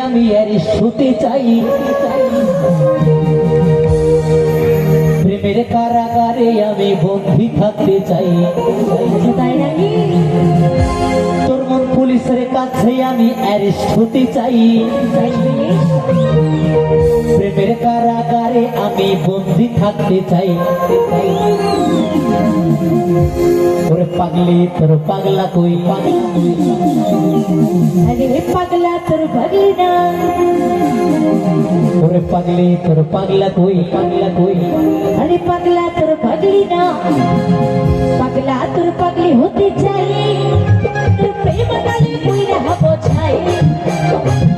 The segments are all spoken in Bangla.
আমি আর শুতে চাই। প্রেমের কারাগারে আমি বন্দি থাকতে চাই। তোর মন পুলিশের কাছে আমি অ্যারেস্ট হতে চাই। প্রেমের কারাগারে আমি বন্দি থাকতে চাই। ওরে পাগলি, তোর পাগলা কই? পাগলা আরে পাগলা তোর পাগলি তোর পাগলা কই পাগলা কই আরে পাগলা তোর ভাগলি না পাগলা তোর পাগলি হতে চাই। তোর প্রেম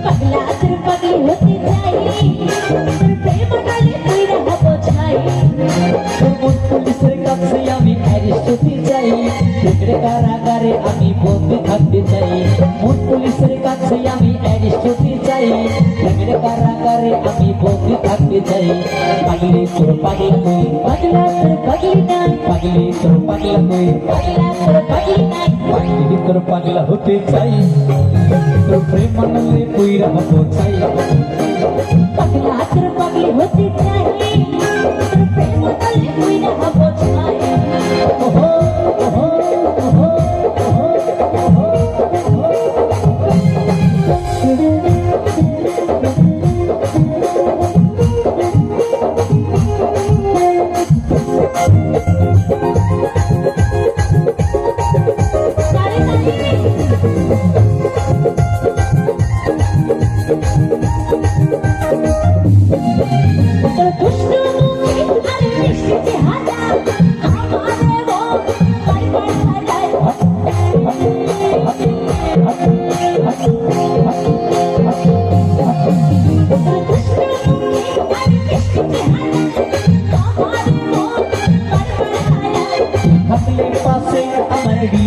পাগলা তোর পাগলি হতে তোর প্রেম তোর পুলিশের কাছে আমি অ্যারেস্ট হতে চাই। কারাগারে আমি বন্দি থাকতে চাই। কারাগারে আমি বন্দি থাকতে চাই। পাগলি তোর পাগলা কই পাগলা তোর পাগলি না পাগলি তোর পাগলা কই পাগলা তোর পাগলি না পাগলি তোর পাগলা হতে চাই। তোর প্রেম মনে পুইরা হব চাই। পাগলা তোর পাগলি হতে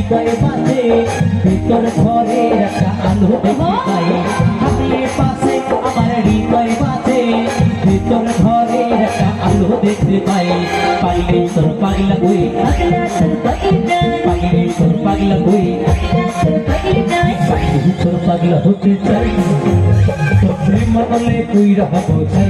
হৃদয় বাজে ভিতর ঘরে একটা আলো দেখতে পাই। থাকলে পাশে আমার হৃদয় বাজে ভিতর ঘরে একটা আলো দেখতে পাই। পাইলে তোর পাগলা না পাইলে তোর পাগলা না পাইলে তোর পাগলা হতে চাই। তোর প্রেম বলে তুই রাহবো চাই।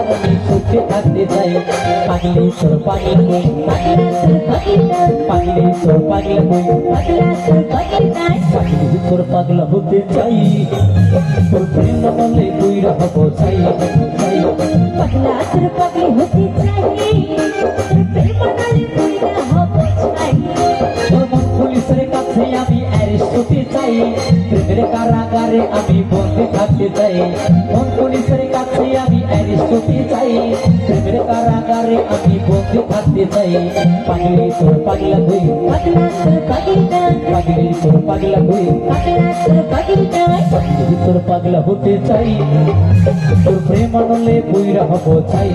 আমি সুখে থাকতে চাই পাগলি তোর পাগলা পাগলা তোর পাগলি পাগলি তোর পাগলা হতে মন কারাগারে আমি বন্দি থাকতে চাই। মন পুলিশের আমি বন্দি থাকতে চাই। পাগলি তোর পাগলা কই পাগলা তোর পাগলি না পাগলি তোর পাগলা কই পাগলা তোর পাগলি না পাগলি তোর পাগলা হতে চাই। তোর প্রেম আনলে বইরা হব চাই।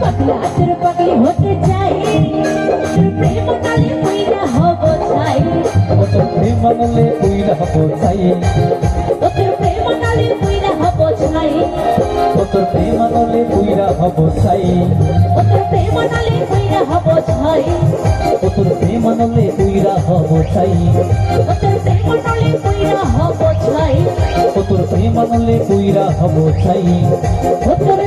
পাগলা তোর পাগলি হতে চাই। তোর প্রেম কালে কইরা হব চাই। তোর প্রেম আনলে বইরা হব চাই। আনলে বইরা হব ছাই ও তোর প্রেম কালে কইরা হব ছাই ও তোর